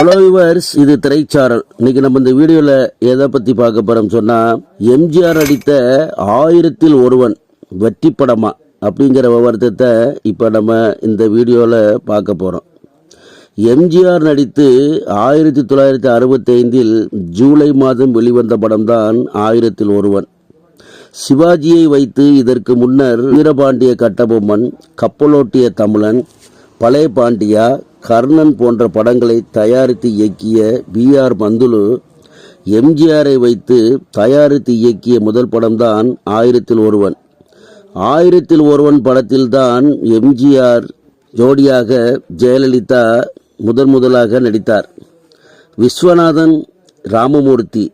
Hello yours இது திரைச்சாரல். இன்னைக்கு நம்ம இந்த வீடியோவில் எதை பற்றி பார்க்க போகிறோம் சொன்னால் எம்ஜிஆர் அடித்த ஆயிரத்தில் ஒருவன் வெற்றி படமா அப்படிங்கிற விவரத்தை இப்போ நம்ம இந்த வீடியோவில் பார்க்க போகிறோம் எம்ஜிஆர் நடித்து ஆயிரத்தி தொள்ளாயிரத்தி அறுபத்தைந்தில் ஜூலை மாதம் வெளிவந்த படம்தான் ஆயிரத்தில் ஒருவன். சிவாஜியை வைத்து இதற்கு முன்னர் வீரபாண்டிய கட்டபொம்மன் கப்பலோட்டிய தமிழன் பழைய பாண்டியா கர்ணன் போன்ற படங்களை தயாரித்து இயக்கிய பி ஆர் பந்துலு எம்ஜிஆரை வைத்து தயாரித்து இயக்கிய முதல் படம்தான் ஆயிரத்தில் ஒருவன். ஆயிரத்தில் ஒருவன் படத்தில்தான் எம்ஜிஆர் ஜோடியாக ஜெயலலிதா முதன் முதலாக நடித்தார். விஸ்வநாதன் ராமமூர்த்தி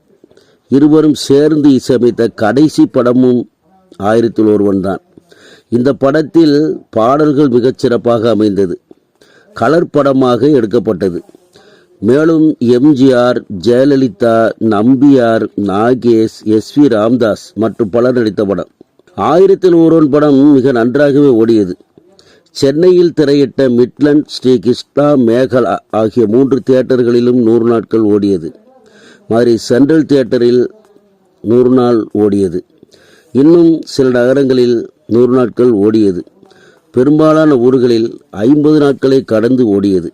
இருவரும் சேர்ந்து இசையமைத்த கடைசி படமும் ஆயிரத்தில் ஒருவன் தான் இந்த படத்தில் பாடல்கள் மிகச் சிறப்பாக அமைந்தது. கலர் படமாக எடுக்கப்பட்டது. மேலும் எம்ஜிஆர் ஜெயலலிதா நம்பியார் நாகேஷ் எஸ் வி ராம்தாஸ் மற்றும் பலர் நடித்த படம். ஆயிரத்தில் ஒருவன் படம் மிக நன்றாகவே ஓடியது. சென்னையில் திரையிட்ட மிட்லண்ட் ஸ்ரீ கிருஷ்ணா மேகலா ஆகிய மூன்று தியேட்டர்களிலும் நூறு நாட்கள் ஓடியது. மாதிரி சென்ட்ரல் தியேட்டரில் நூறு நாள் ஓடியது. இன்னும் சில நகரங்களில் நூறு நாட்கள் ஓடியது. பெரும்பாலான ஊர்களில் ஐம்பது நாட்களை கடந்து ஓடியது.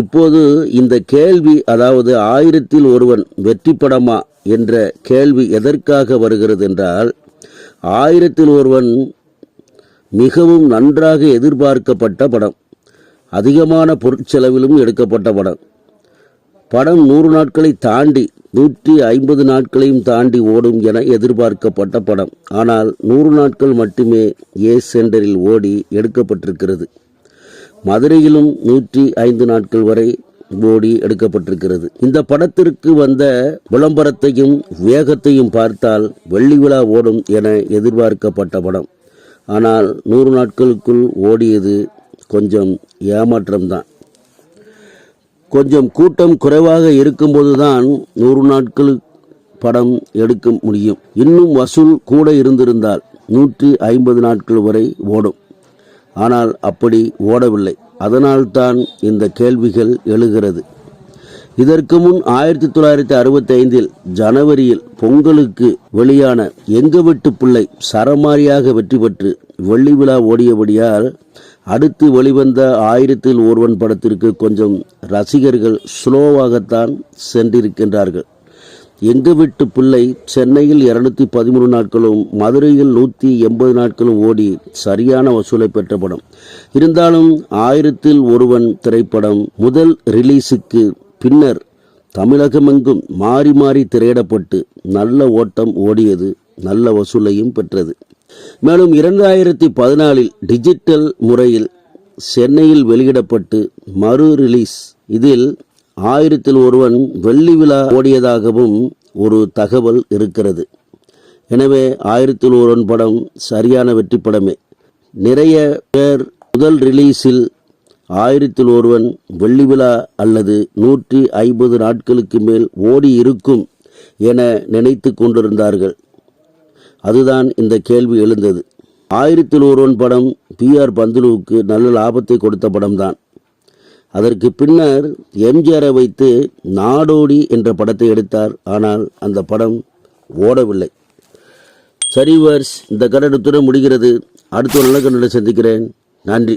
இப்போது இந்த கேள்வி அதாவது ஆயிரத்தில் ஒருவன் வெற்றி படமா என்ற கேள்வி எதற்காக வருகிறது என்றால் ஆயிரத்தில் ஒருவன் மிகவும் நன்றாக எதிர்பார்க்கப்பட்ட படம் அதிகமான பொருட்செலவிலும் எடுக்கப்பட்ட படம். படம் நூறு நாட்களை தாண்டி நூற்றி ஐம்பது நாட்களையும் தாண்டி ஓடும் என எதிர்பார்க்கப்பட்ட படம். ஆனால் நூறு நாட்கள் மட்டுமே ஏ சென்டரில் ஓடி எடுக்கப்பட்டிருக்கிறது. மதுரையிலும் நூற்றி ஐந்து நாட்கள் வரை ஓடி எடுக்கப்பட்டிருக்கிறது. இந்த படத்திற்கு வந்த விளம்பரத்தையும் வேகத்தையும் பார்த்தால் வெள்ளி விழா ஓடும் என எதிர்பார்க்கப்பட்ட படம். ஆனால் நூறு நாட்களுக்குள் ஓடியது கொஞ்சம் ஏமாற்றம்தான். கொஞ்சம் கூட்டம் குறைவாக இருக்கும்போதுதான் நூறு நாட்கள் படம் எடுக்க முடியும். இன்னும் வசூல் கூட இருந்திருந்தால் நூற்றி ஐம்பது நாட்கள் வரை ஓடும். ஆனால் அப்படி ஓடவில்லை. அதனால்தான் இந்த கேள்விகள் எழுகிறது. இதற்கு முன் ஆயிரத்தி தொள்ளாயிரத்தி அறுபத்தி ஐந்தில் ஜனவரியில் பொங்கலுக்கு வெளியான எங்க வீட்டு பிள்ளை சரமாரியாக வெற்றி பெற்று வெள்ளி விழா ஓடியபடியால் அடுத்து வெளிவந்த ஆயிரத்தில் ஒருவன் படத்திற்கு கொஞ்சம் ரசிகர்கள் ஸ்லோவாகத்தான் சென்றிருக்கின்றார்கள். எங்கள் வீட்டு பிள்ளை சென்னையில் இருநூத்தி பதிமூணு நாட்களும் மதுரையில் நூற்றி எண்பது நாட்களும் ஓடி சரியான வசூலை பெற்ற படம். இருந்தாலும் ஆயிரத்தில் ஒருவன் திரைப்படம் முதல் ரிலீஸுக்கு பின்னர் தமிழகமெங்கும் மாறி மாறி திரையிடப்பட்டு நல்ல ஓட்டம் ஓடியது நல்ல வசூலையும் பெற்றது. மேலும் இரண்டாயிரத்தி பதினாலில் டிஜிட்டல் முறையில் சென்னையில் வெளியிடப்பட்டு மறு ரிலீஸ் இதில் ஆயிரத்தில் ஒருவன் வெள்ளி விழா ஓடியதாகவும் ஒரு தகவல் இருக்கிறது. எனவே ஆயிரத்தில் ஒருவன் படம் சரியான வெற்றி படமே. நிறைய பேர் முதல் ரிலீஸில் ஆயிரத்தில் ஒருவன் வெள்ளி விழா அல்லது நூற்றி ஐம்பது நாட்களுக்கு மேல் ஓடி இருக்கும் என நினைத்து கொண்டிருந்தார்கள். அதுதான் இந்த கேள்வி எழுந்தது. ஆயிரத்தில் ஒருவன் படம் பி ஆர் பந்துலுவுக்கு நல்ல லாபத்தை கொடுத்த படம்தான். அதற்கு பின்னர் எம்ஜிஆரை வைத்து நாடோடி என்ற படத்தை எடுத்தார். ஆனால் அந்த படம் ஓடவில்லை. சரி வர்ஸ் இந்த கடனத்துடன் முடிகிறது. அடுத்த நல்ல கண்ணுடன் சந்திக்கிறேன். நன்றி.